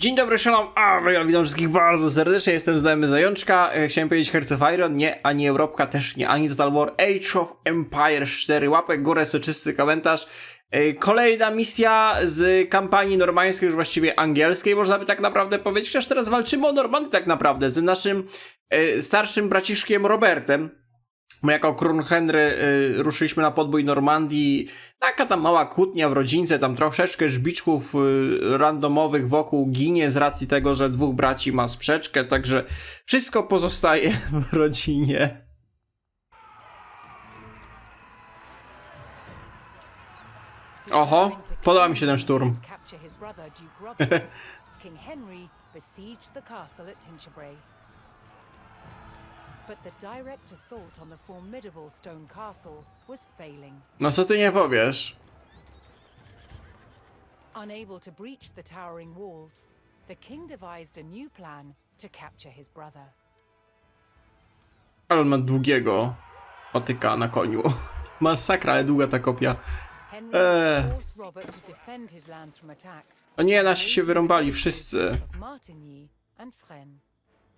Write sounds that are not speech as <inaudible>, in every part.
Dzień dobry, shalom, a ja witam wszystkich bardzo serdecznie, jestem znajomy Zajączka, E, chciałem powiedzieć Hearts of Iron, nie, ani Europka, też nie, ani Total War, Age of Empires 4, łapek górę, soczysty komentarz, E, kolejna misja z kampanii normańskiej, już właściwie angielskiej, można by tak naprawdę powiedzieć, chociaż teraz walczymy o Normandię tak naprawdę, z naszym e, starszym braciszkiem Robertem, My jako król Henry y, ruszyliśmy na podbój Normandii. Taka tam mała kłótnia w rodzince, tam troszeczkę żbiczków y, randomowych wokół ginie z racji tego, że dwóch braci ma sprzeczkę, także wszystko pozostaje <laughs> w rodzinie. Oho, podoba mi się ten szturm. <laughs> But the direct assault on the formidable stone castle was failing. No co ty nie powiesz? Unable to breach the towering walls, the king devised a new plan to capture his brother. Ale on ma długiego patyka na koniu. <laughs> Masakra, ale długa ta kopia. Attack. O nie, nasi się wyrąbali, wszyscy.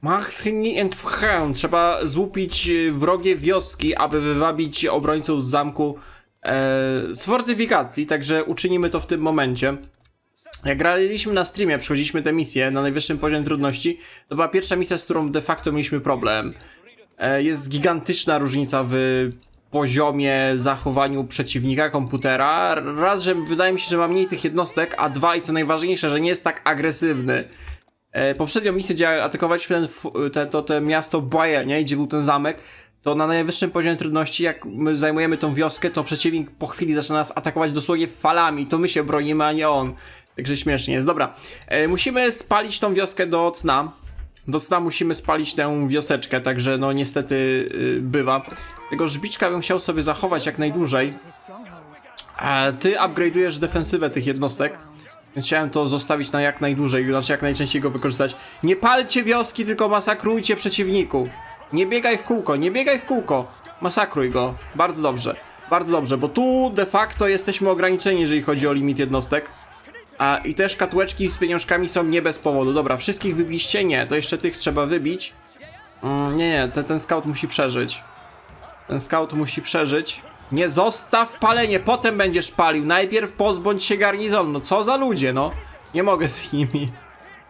Martigny and Frę. Trzeba złupić e, wrogie wioski, aby wywabić obrońców z zamku e, z fortyfikacji, także uczynimy to w tym momencie. Jak graliśmy na streamie, przechodziliśmy tę misję na najwyższym poziomie trudności, to była pierwsza misja, z którą de facto mieliśmy problem. E, jest gigantyczna różnica w poziomie zachowaniu przeciwnika, komputera. Raz, że wydaje mi się, że ma mniej tych jednostek, a dwa i co najważniejsze, że nie jest tak agresywny. E, poprzednią misję, gdzie atakowaliśmy ten, ten, to, to miasto Boye, nie? Gdzie był ten zamek, to na najwyższym poziomie trudności, jak my zajmujemy tą wioskę, to przeciwnik po chwili zaczyna nas atakować dosłownie falami. To my się bronimy, a nie on. Także śmiesznie jest. Dobra, e, musimy spalić tą wioskę do cna. Do cna musimy spalić tę wioseczkę, także no niestety y, bywa. Tego żbiczka bym chciał sobie zachować jak najdłużej. A ty upgrade'ujesz defensywę tych jednostek. Chciałem to zostawić na jak najdłużej, znaczy jak najczęściej go wykorzystać. Nie palcie wioski, tylko masakrujcie przeciwników. Nie biegaj w kółko, nie biegaj w kółko. Masakruj go. Bardzo dobrze. Bardzo dobrze, bo tu de facto jesteśmy ograniczeni, jeżeli chodzi o limit jednostek. A i te szkatułeczki z pieniążkami są nie bez powodu. Dobra, wszystkich wybiliście? Nie, to jeszcze tych trzeba wybić. Mm, nie, nie, ten, ten scout musi przeżyć. Ten scout musi przeżyć. Nie zostaw palenie, potem będziesz palił. Najpierw pozbądź się garnizonu. No co za ludzie, no. Nie mogę z nimi.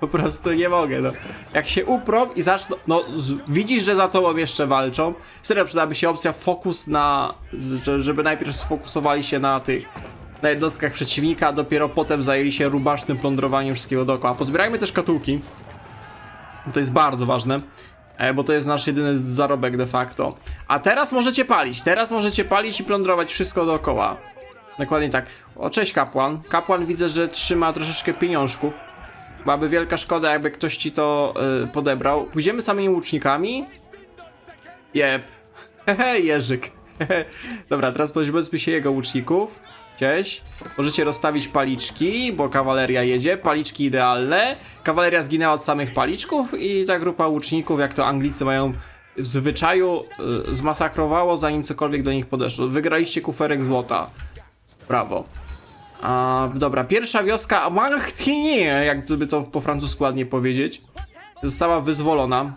Po prostu nie mogę, no. Jak się uprą i zaczną... No, widzisz, że za tobą jeszcze walczą. Serio, przydałaby się opcja fokus na... Żeby najpierw sfokusowali się na tych... Na jednostkach przeciwnika, a dopiero potem zajęli się rubasznym plądrowaniem wszystkiego dookoła. Pozbierajmy też szkatułki. To jest bardzo ważne. E, bo to jest nasz jedyny zarobek de facto. A teraz możecie palić, teraz możecie palić i plądrować wszystko dookoła. Dokładnie tak. O, cześć kapłan. Kapłan widzę, że trzyma troszeczkę pieniążków. Byłaby wielka szkoda, jakby ktoś ci to y, podebrał. Pójdziemy samymi łucznikami? Jep. <laughs> Hehe, Jerzyk. <laughs> Dobra, teraz pozbędźmy się jego łuczników. Cześć. Możecie rozstawić paliczki, bo kawaleria jedzie. Paliczki idealne. Kawaleria zginęła od samych paliczków i ta grupa łuczników, jak to Anglicy mają w zwyczaju, y, zmasakrowało zanim cokolwiek do nich podeszło. Wygraliście kuferek złota. Brawo. A, dobra, pierwsza wioska Martinie, jak by to po francusku ładnie powiedzieć, została wyzwolona.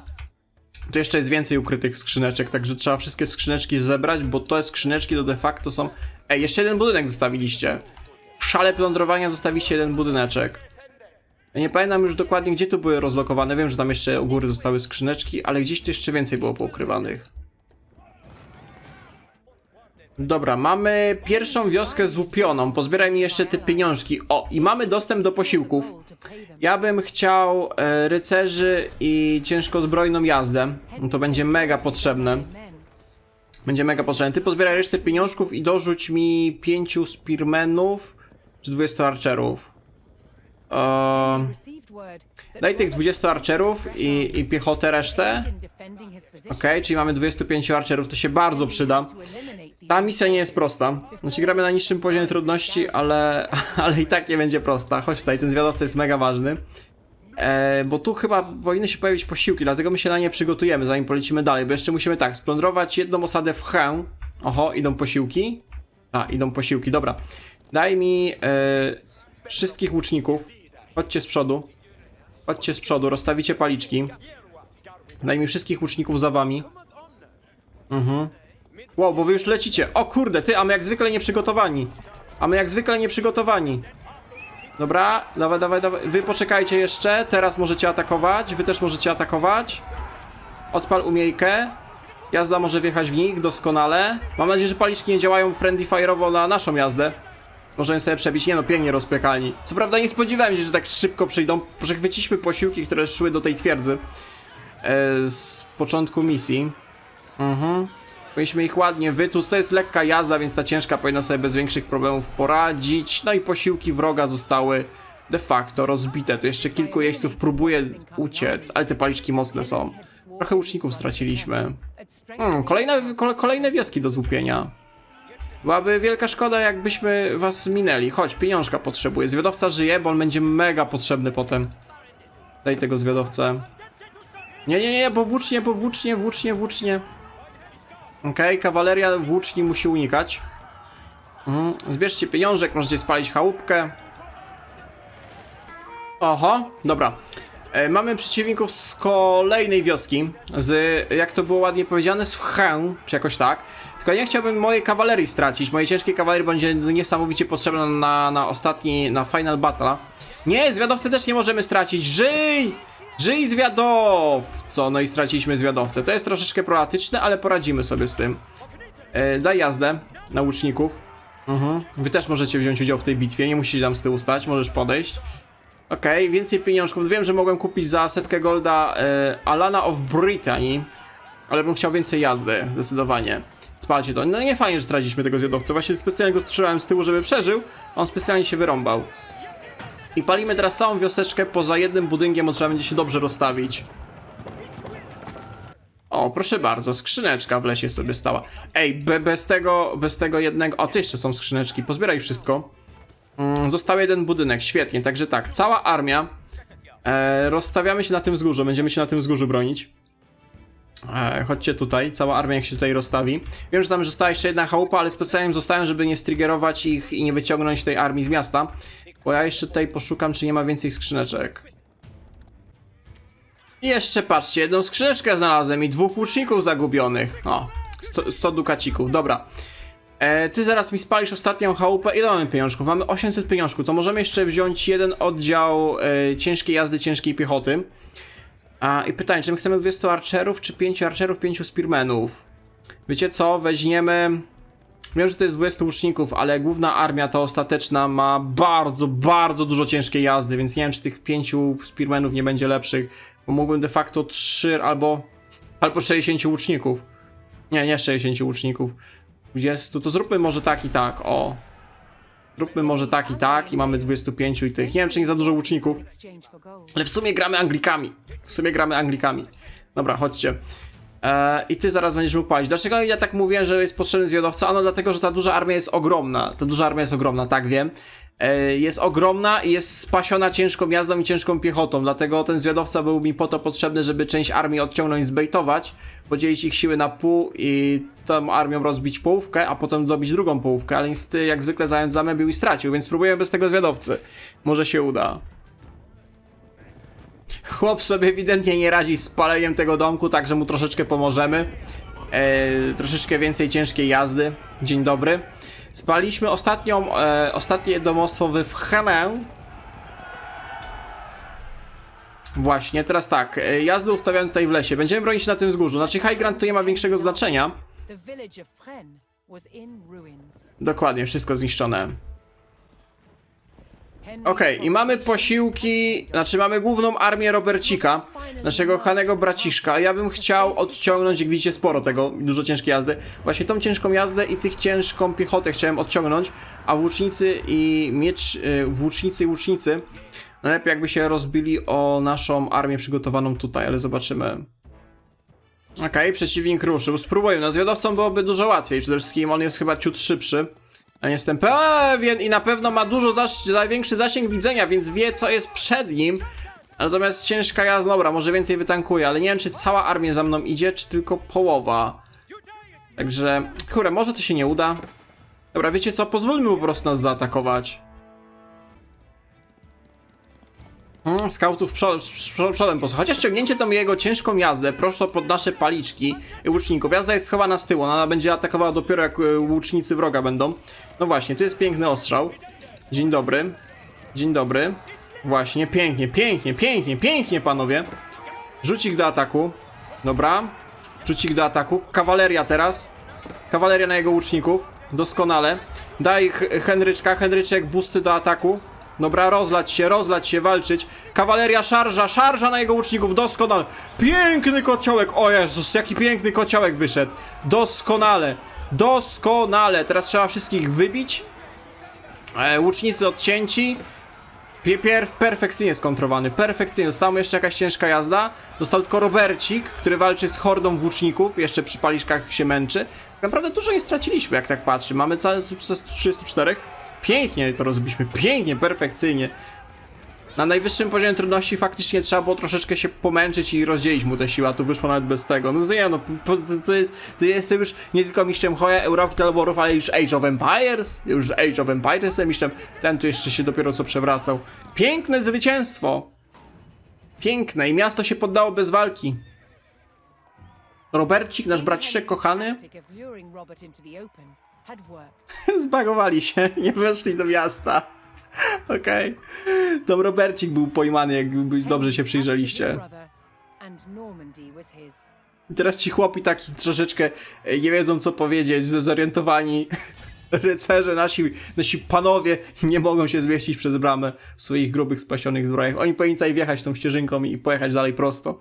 Tu jeszcze jest więcej ukrytych skrzyneczek, także trzeba wszystkie skrzyneczki zebrać, bo te skrzyneczki to de facto są... Ej, jeszcze jeden budynek zostawiliście. W szale plądrowania zostawiliście jeden budyneczek. Ja nie pamiętam już dokładnie, gdzie tu były rozlokowane. Wiem, że tam jeszcze u góry zostały skrzyneczki, ale gdzieś tu jeszcze więcej było poukrywanych. Dobra, mamy pierwszą wioskę złupioną. Pozbieraj mi jeszcze te pieniążki. O, i mamy dostęp do posiłków. Ja bym chciał e, rycerzy i ciężkozbrojną jazdę. No to będzie mega potrzebne. Będzie mega potrzebne. Ty pozbieraj resztę pieniążków i dorzuć mi pięciu spearmenów czy 20 archerów. That daj tych 20 archerów i, i piechotę resztę. Okej, czyli mamy 25 archerów, to się bardzo przyda. Ta misja nie jest prosta. Znaczy gramy na niższym poziomie trudności, ale, <laughs> ale i tak nie będzie prosta. Chodź tutaj, ten zwiadowca jest mega ważny. E, bo tu chyba powinny się pojawić posiłki, dlatego my się na nie przygotujemy, zanim polecimy dalej. Bo jeszcze musimy tak, splądrować jedną osadę w Chę. Oho, idą posiłki. A, idą posiłki, dobra. Daj mi e, wszystkich łuczników. Chodźcie z przodu. Chodźcie z przodu, rozstawicie paliczki. Daj mi wszystkich łuczników za wami. Mhm. Wow, bo wy już lecicie. O kurde, ty, a my jak zwykle nieprzygotowani. A my jak zwykle nieprzygotowani. Dobra, dawaj, dawaj, dawaj. Wy poczekajcie jeszcze. Teraz możecie atakować. Wy też możecie atakować. Odpal umiejkę. Jazda może wjechać w nich doskonale. Mam nadzieję, że paliczki nie działają friendly fire'owo na naszą jazdę. Możemy sobie przebić. Nie no, pięknie rozpiekalni. Co prawda nie spodziewałem się, że tak szybko przyjdą. Przechwyciliśmy posiłki, które szły do tej twierdzy. E, z początku misji. Mhm. Powinniśmy ich ładnie wytłuc. To jest lekka jazda, więc ta ciężka powinna sobie bez większych problemów poradzić. No i posiłki wroga zostały de facto rozbite. Tu jeszcze kilku jeźdźców próbuje uciec, ale te paliczki mocne są. Trochę łuczników straciliśmy. Hmm, kolejne, kole, kolejne wioski do złupienia. Byłaby wielka szkoda, jakbyśmy was minęli. Chodź, pieniążka potrzebuję. Zwiadowca żyje, bo on będzie mega potrzebny potem. Daj tego zwiadowcę. Nie, nie, nie, bo włócznie, bo włócznie, włócznie, Okej, kawaleria włóczni musi unikać. Mhm. Zbierzcie pieniążek, możecie spalić chałupkę. Oho, dobra. E, mamy przeciwników z kolejnej wioski, z, jak to było ładnie powiedziane, z Wchę, czy jakoś tak. Tylko nie chciałbym mojej kawalerii stracić. Mojej ciężkiej kawalerii będzie niesamowicie potrzebna na, na ostatni, na final battle. Nie, zwiadowcę też nie możemy stracić. Żyj! Żyj zwiadowco! No i straciliśmy zwiadowcę. To jest troszeczkę problematyczne, ale poradzimy sobie z tym. E, daj jazdę na łuczników. Mhm. Wy też możecie wziąć udział w tej bitwie, nie musicie tam z tyłu stać, możesz podejść. Okej, więcej pieniążków. Wiem, że mogłem kupić za setkę golda e, Alana of Brittany, ale bym chciał więcej jazdy, zdecydowanie. Spalcie to. No nie fajnie, że straciliśmy tego zwiadowcę. Właśnie specjalnie go strzelałem z tyłu, żeby przeżył, a on specjalnie się wyrąbał. I palimy teraz całą wioseczkę poza jednym budynkiem, bo trzeba będzie się dobrze rozstawić. O, proszę bardzo, skrzyneczka w lesie sobie stała. Ej, be, bez tego, bez tego jednego... O, tu jeszcze są skrzyneczki, pozbieraj wszystko. Mm, został jeden budynek, świetnie, także tak, cała armia. E, rozstawiamy się na tym wzgórzu, będziemy się na tym wzgórzu bronić. E, chodźcie tutaj, cała armia jak się tutaj rozstawi. Wiem, że tam została jeszcze jedna chałupa, ale specjalnie zostałem, żeby nie striggerować ich i nie wyciągnąć tej armii z miasta. Bo ja jeszcze tutaj poszukam, czy nie ma więcej skrzyneczek. I jeszcze patrzcie, jedną skrzyneczkę znalazłem i dwóch łuczników zagubionych. O, 100, 100 dukacików, dobra. E, ty zaraz mi spalisz ostatnią chałupę. Ile mamy pieniążków? Mamy 800 pieniążków. To możemy jeszcze wziąć jeden oddział e, ciężkiej jazdy, ciężkiej piechoty. A, I pytanie, czy my chcemy 200 archerów, czy 5 archerów, 5 spearmenów? Wiecie co? Weźmiemy... Wiem, że to jest 20 łuczników, ale główna armia, ta ostateczna, ma bardzo, bardzo dużo ciężkiej jazdy, więc nie wiem, czy tych 5 spearmenów nie będzie lepszych. Bo mógłbym de facto 3 albo... albo 60 łuczników. Nie, nie 60 łuczników. 20, to zróbmy może tak i tak, o. Zróbmy może tak i tak i mamy 25 i tych. Nie wiem, czy nie za dużo łuczników, ale w sumie gramy Anglikami. W sumie gramy Anglikami. Dobra, chodźcie. E, I ty zaraz będziesz mógł palić. Dlaczego ja tak mówię, że jest potrzebny zwiadowca? Ano dlatego, że ta duża armia jest ogromna. Ta duża armia jest ogromna, tak wiem. E, jest ogromna i jest spasiona ciężką jazdą i ciężką piechotą. Dlatego ten zwiadowca był mi po to potrzebny, żeby część armii odciągnąć, zbejtować, podzielić ich siły na pół i tą armią rozbić połówkę, a potem dobić drugą połówkę. Ale niestety, jak zwykle, zając zamębił i stracił, więc spróbuję bez tego zwiadowcy. Może się uda. Chłop sobie ewidentnie nie radzi z paleniem tego domku, także mu troszeczkę pomożemy. E, troszeczkę więcej ciężkiej jazdy. Dzień dobry. Spaliśmy ostatnią, e, ostatnie domostwo w Wchenę. Właśnie, teraz tak, e, jazdy ustawiamy tutaj w lesie. Będziemy bronić się na tym wzgórzu. Znaczy High Ground tu nie ma większego znaczenia. Dokładnie, wszystko zniszczone. Okej, i mamy posiłki, znaczy mamy główną armię Robercika, naszego chanego braciszka. Ja bym chciał odciągnąć, jak widzicie, sporo tego, dużo ciężkiej jazdy. Właśnie tą ciężką jazdę i tych ciężką piechotę chciałem odciągnąć, a włócznicy i miecz, y, włócznicy i łucznicy najlepiej jakby się rozbili o naszą armię przygotowaną tutaj, ale zobaczymy. Okej, przeciwnik ruszył. Spróbujmy. No, zwiadowcą byłoby dużo łatwiej. Przede wszystkim on jest chyba ciut szybszy. A jestem pewien i na pewno ma dużo zaś, za większy zasięg widzenia, więc wie co jest przed nim. Natomiast ciężka jazda, dobra, może więcej wytankuje, ale nie wiem czy cała armia za mną idzie, czy tylko połowa. Także, kurę, może to się nie uda. Dobra, wiecie co, pozwólmy po prostu nas zaatakować. Mm, Skautów przodem, przodem posłuchaj. Chociaż ciągnięcie to jego ciężką jazdę prosto pod nasze paliczki łuczników. Jazda jest schowana z tyłu, ona będzie atakowała dopiero jak e, łucznicy wroga będą. No właśnie, tu jest piękny ostrzał. Dzień dobry. Dzień dobry. Właśnie, pięknie, pięknie, pięknie, pięknie, panowie. Rzuć ich do ataku. Dobra. Rzuć ich do ataku. Kawaleria teraz. Kawaleria na jego łuczników. Doskonale. Daj Henryczka. Henryczek, busty do ataku. Dobra, rozlać się, rozlać się, walczyć. Kawaleria, szarża, szarża na jego łuczników. Doskonale. Piękny kociołek. O Jezus, jaki piękny kociołek wyszedł. Doskonale. Doskonale. Teraz trzeba wszystkich wybić. E, łucznicy odcięci. Pie- Pierw perfekcyjnie skontrowany, perfekcyjnie. Została mu jeszcze jakaś ciężka jazda. Został tylko Robercik, który walczy z hordą włóczników, jeszcze przy paliszkach się męczy. Tak naprawdę dużo nie straciliśmy, jak tak patrzy. Mamy całe sukces 34. Pięknie to rozbiliśmy, pięknie, perfekcyjnie. Na najwyższym poziomie trudności faktycznie trzeba było troszeczkę się pomęczyć i rozdzielić mu te siły, a tu wyszło nawet bez tego. No nie no, to jest, to jestem już nie tylko mistrzem Hoja, Europy, Teleborów, ale już Age of Empires, już Age of Empires jestem mistrzem. Ten tu jeszcze się dopiero co przewracał. Piękne zwycięstwo! Piękne i miasto się poddało bez walki. Robercik, nasz braciszek kochany, <laughs> zbagowali się, <laughs> nie weszli do miasta. Okej. Tom Robercik był pojmany, jakby dobrze się przyjrzeliście. I teraz ci chłopi taki troszeczkę e, nie wiedzą co powiedzieć, zdezorientowani. <laughs> Rycerze, nasi, nasi panowie nie mogą się zmieścić przez bramę w swoich grubych, spasionych zbrojach. Oni powinni tutaj wjechać tą ścieżynką i pojechać dalej prosto.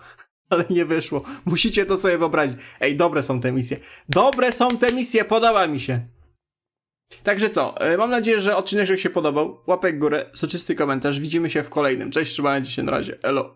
Ale nie wyszło. Musicie to sobie wyobrazić. Ej, dobre są te misje. Dobre są te misje, podoba mi się. Także co, e, mam nadzieję, że odcinek się podobał. Łapek w górę, soczysty komentarz. Widzimy się w kolejnym. Cześć, trzymajcie się na razie. Elo.